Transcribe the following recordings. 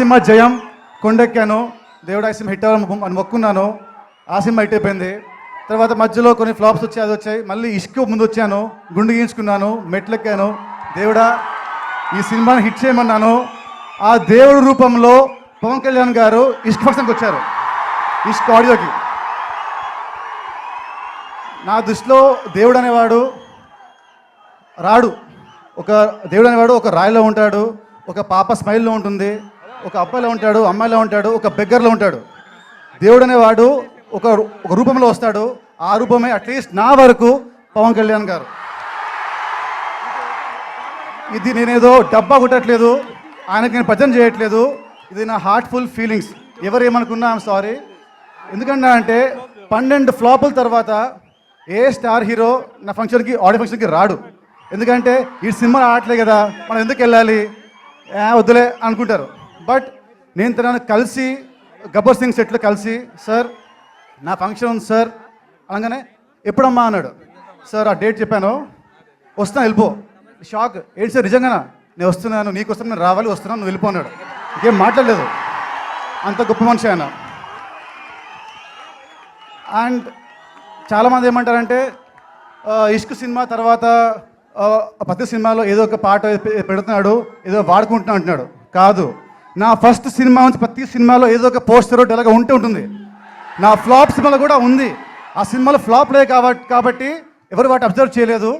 Cinema జయం కొండెక్కాను దేవుడు Asima cinema hit అవ్వాలని అని మొక్కున్నాను. ఆ సినిమా హిట్ అయిపోయింది. తర్వాత మధ్యలో కొన్ని ఫ్లాప్స్ వచ్చాయి అది వచ్చాయి. మళ్ళీ ఇష్క ముందు వచ్చాను గుండు గీయించుకున్నాను మెట్లెక్కాను. దేవుడా ఈ సినిమాని హిట్ చేయమన్నాను. ఆ దేవుడు రూపంలో పవన్ కళ్యాణ్ గారు ఇష్క ఫంక్షన్కి వచ్చారు. ఇష్క ఆడియోకి. నా దృష్టిలో దేవుడు అనేవాడు రాడు. ఒక దేవుడు అనేవాడు ఒక రాయిలో ఉంటాడు ఒక పాప స్మైల్లో ఉంటుంది. ఒక అబ్బాయిలో ఉంటాడు అమ్మాయిలో ఉంటాడు ఒక బెగ్గర్లో ఉంటాడు. దేవుడు అనేవాడు ఒక ఒక రూపంలో వస్తాడు. ఆ రూపమే అట్లీస్ట్ నా వరకు పవన్ కళ్యాణ్ గారు. ఇది నేనేదో డబ్బా కొట్టట్లేదు ఆయనకి నేను భజన చేయట్లేదు. ఇది నా హార్ట్ఫుల్ ఫీలింగ్స్ ఎవరు ఏమనుకున్నా ఐమ్ సారీ ఎందుకంటే అంటే పన్నెండు ఫ్లాపుల తర్వాత ఏ స్టార్ హీరో నా ఫంక్షన్కి ఆడియో ఫంక్షన్కి రాడు. ఎందుకంటే ఈ సినిమా ఆడట్లేదు కదా మనం ఎందుకు వెళ్ళాలి? వద్దులే అనుకుంటారు. బట్ నేను తనను కలిసి గబ్బర్ సింగ్ సెట్లో కలిసి సార్ నా ఫంక్షన్ ఉంది సార్. అనగానే ఎప్పుడమ్మా? అన్నాడు. సార్ ఆ డేట్ చెప్పాను. వస్తాను వెళ్ళిపో. షాక్. ఏంటి సార్ నిజంగానా? నేను వస్తున్నాను. నీకు వస్తాను నేను రావాలి వస్తున్నాను నువ్వు వెళ్ళిపోన్నాడు ఇంకేం మాట్లాడలేదు. అంత గొప్ప మనిషి ఆయన. అండ్ చాలామంది ఏమంటారంటే ఇష్క్ సినిమా తర్వాత పత్తి ప్రతి సినిమాలో ఏదో ఒక పాట పెడుతున్నాడు ఏదో వాడుకుంటున్నా అంటున్నాడు. కాదు. నా ఫస్ట్ సినిమా నుంచి ప్రతి సినిమాలో ఏదో ఒక పోస్టర్ ఇలాగ ఉంటూ ఉంటుంది. నా ఫ్లాప్ సినిమాలో కూడా ఉంది. ఆ సినిమాలో ఫ్లాప్ లే కాబట్టి కాబట్టి ఎవరు వాటి అబ్జర్వ్ చేయలేదు.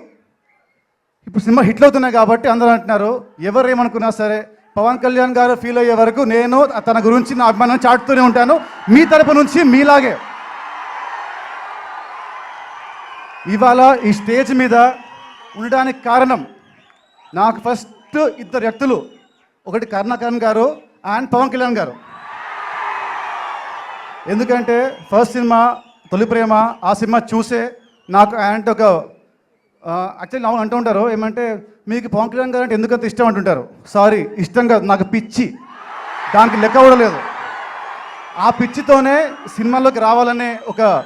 ఇప్పుడు సినిమా హిట్లు అవుతున్నాయి కాబట్టి అందరూ అంటున్నారు ఎవరు ఏమనుకున్నా సరే పవన్ కళ్యాణ్ గారు ఫీల్ అయ్యే వరకు నేను తన గురించి నా అభిమానం చాటుతూనే ఉంటాను. మీ తరపు నుంచి మీలాగే. ఇవాళ ఈ స్టేజ్ మీద ఉండడానికి కారణం నాకు ఫస్ట్ ఇద్దరు వ్యక్తులు. ఒకటి కర్ణకరణ్ గారు అండ్ పవన్ కళ్యాణ్ గారు. ఎందుకంటే ఫస్ట్ సినిమా తొలి ప్రేమ ఆ సినిమా చూసే నాకు అంటే ఒక యాక్చువల్లీ అవును అంటూ ఉంటారు. ఏమంటే మీకు పవన్ కళ్యాణ్ గారు అంటే ఎందుకంత ఇష్టం అంటుంటారు? సారీ ఇష్టం కాదు నాకు పిచ్చి. దానికి లెక్క కూడా లేదు. ఆ పిచ్చితోనే సినిమాలోకి రావాలనే ఒక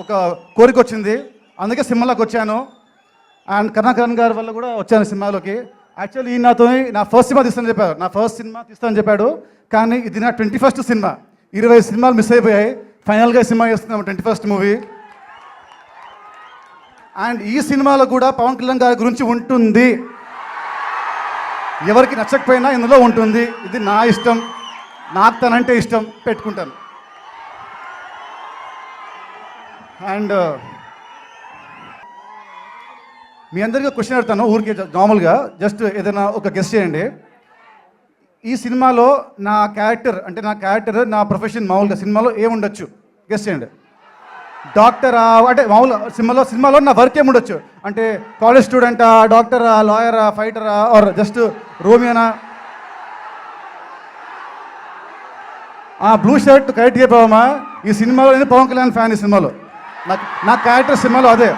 ఒక కోరిక వచ్చింది. అందుకే సినిమాలోకి వచ్చాను. అండ్ కర్ణాకరణ్ గారి వల్ల కూడా వచ్చాను సినిమాలోకి. యాక్చువల్లీ ఈ నాతో నా ఫస్ట్ సినిమా తీస్తానని చెప్పారు. నా ఫస్ట్ సినిమా తీస్తానని చెప్పాడు. కానీ ఇది నా ట్వంటీ ఫస్ట్ సినిమా. ఇరవై సినిమాలు మిస్ అయిపోయాయి. ఫైనల్గా సినిమా చేస్తున్నాము ట్వంటీ ఫస్ట్ మూవీ అండ్ ఈ సినిమాలో కూడా పవన్ కళ్యాణ్ గారి గురించి ఉంటుంది. ఎవరికి నచ్చకపోయినా ఇందులో ఉంటుంది. ఇది నా ఇష్టం. నాకు తనంటే ఇష్టం. పెట్టుకుంటాను. అండ్ మీ అందరికీ క్వశ్చన్ అడుగుతాను ఊరికే నార్మల్గా. జస్ట్ ఏదైనా ఒక గెస్ట్ చేయండి. ఈ సినిమాలో నా క్యారెక్టర్ అంటే నా క్యారెక్టర్ నా ప్రొఫెషన్ మామూలుగా సినిమాలో ఏముండొచ్చు గెస్ట్ చేయండి. డాక్టరా అంటే మామూలు సినిమాలో సినిమాలో నా వర్క్ ఏముండొచ్చు అంటే కాలేజ్ స్టూడెంటా డాక్టరా లాయరా ఫైటరా ఆర్ జస్ట్ రోమియోనా ఆ బ్లూ షర్ట్ కరెక్ట్ చెప్పావమ్మా. ఈ సినిమాలో నేను పవన్ కళ్యాణ్ ఫ్యాన్ ఈ సినిమాలో. నా క్యారెక్టర్ సినిమాలో అదే.